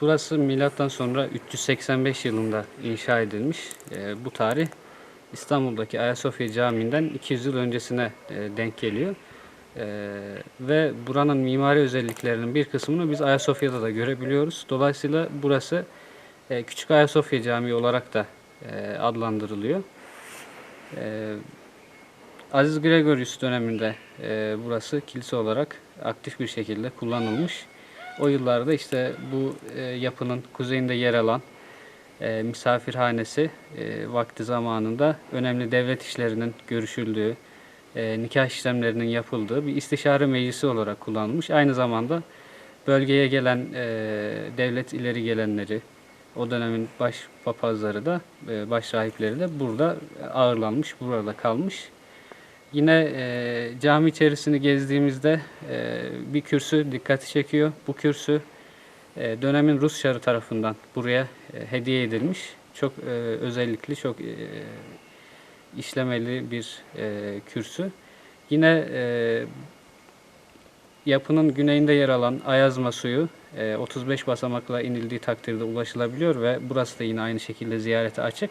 Burası milattan sonra 385 yılında inşa edilmiş. Ee, bu tarih İstanbul'daki Ayasofya Camii'nden 200 yıl öncesine e, denk geliyor. Ee, ve buranın mimari özelliklerinin bir kısmını biz Ayasofya'da da görebiliyoruz. Dolayısıyla burası e, Küçük Ayasofya Camii olarak da e, adlandırılıyor. Ee, Aziz Gregorius döneminde burası kilise olarak aktif bir şekilde kullanılmış. O yıllarda işte bu e, yapının kuzeyinde yer alan e, misafirhanesi e, vakti zamanında önemli devlet işlerinin görüşüldüğü, e, nikah işlemlerinin yapıldığı bir istişare meclisi olarak kullanılmış. Aynı zamanda bölgeye gelen e, devlet ileri gelenleri, o dönemin baş papazları da, e, baş rahipleri de burada ağırlanmış, burada kalmış. Yine e, cami içerisini gezdiğimizde e, bir kürsü dikkati çekiyor. Bu kürsü e, dönemin Rus Şarı tarafından buraya e, hediye edilmiş. Çok e, özellikli, çok e, işlemeli bir e, kürsü. Yine e, yapının güneyinde yer alan Ayazma suyu e, 35 basamakla inildiği takdirde ulaşılabiliyor ve burası da yine aynı şekilde ziyarete açık.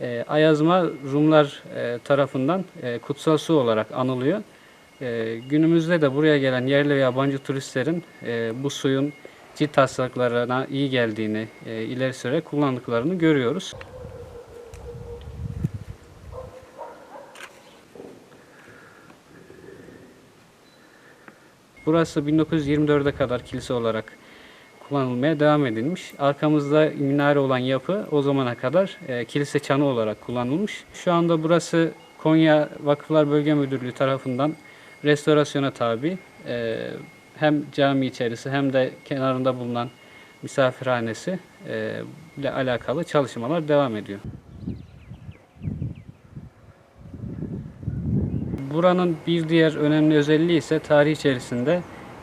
E, Ayazma Rumlar e, tarafından e, kutsal su olarak anılıyor. Günümüzde de buraya gelen yerli ve yabancı turistlerin bu suyun cilt hastalıklarına iyi geldiğini e, ileri süre kullandıklarını görüyoruz. Burası 1924'e kadar kilise olarak kullanılmaya devam edilmiş. Arkamızda minare olan yapı o zamana kadar e, kilise çanı olarak kullanılmış. Şu anda burası Konya Vakıflar Bölge Müdürlüğü tarafından restorasyona tabi. E, hem cami içerisi hem de kenarında bulunan misafirhanesi e, ile alakalı çalışmalar devam ediyor. Buranın bir diğer önemli özelliği ise tarih içerisinde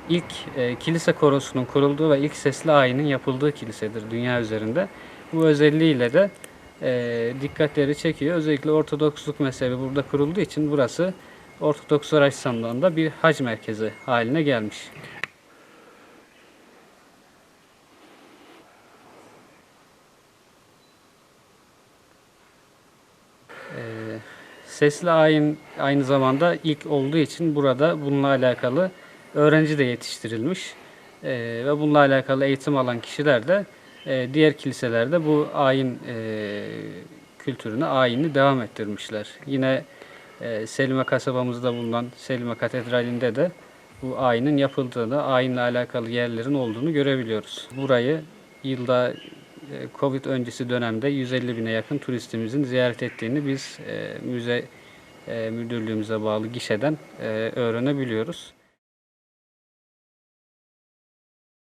ilk e, kilise korosunun kurulduğu ve ilk sesli ayinin yapıldığı kilisedir dünya üzerinde. Bu özelliğiyle de e, dikkatleri çekiyor. Özellikle Ortodoksluk mezhebi burada kurulduğu için burası Ortodokslar açısından da bir hac merkezi haline gelmiş. Ee, Sesli ayin aynı zamanda ilk olduğu için burada bununla alakalı öğrenci de yetiştirilmiş. Ee, ve bununla alakalı eğitim alan kişiler de e, diğer kiliselerde bu ayin e, kültürünü, ayini devam ettirmişler. Yine e, Selime kasabamızda bulunan Selime Katedrali'nde de bu ayinin yapıldığını, ayinle alakalı yerlerin olduğunu görebiliyoruz. Burayı yılda e, Covid öncesi dönemde 150 bine yakın turistimizin ziyaret ettiğini biz e, müze e, müdürlüğümüze bağlı gişeden e, öğrenebiliyoruz.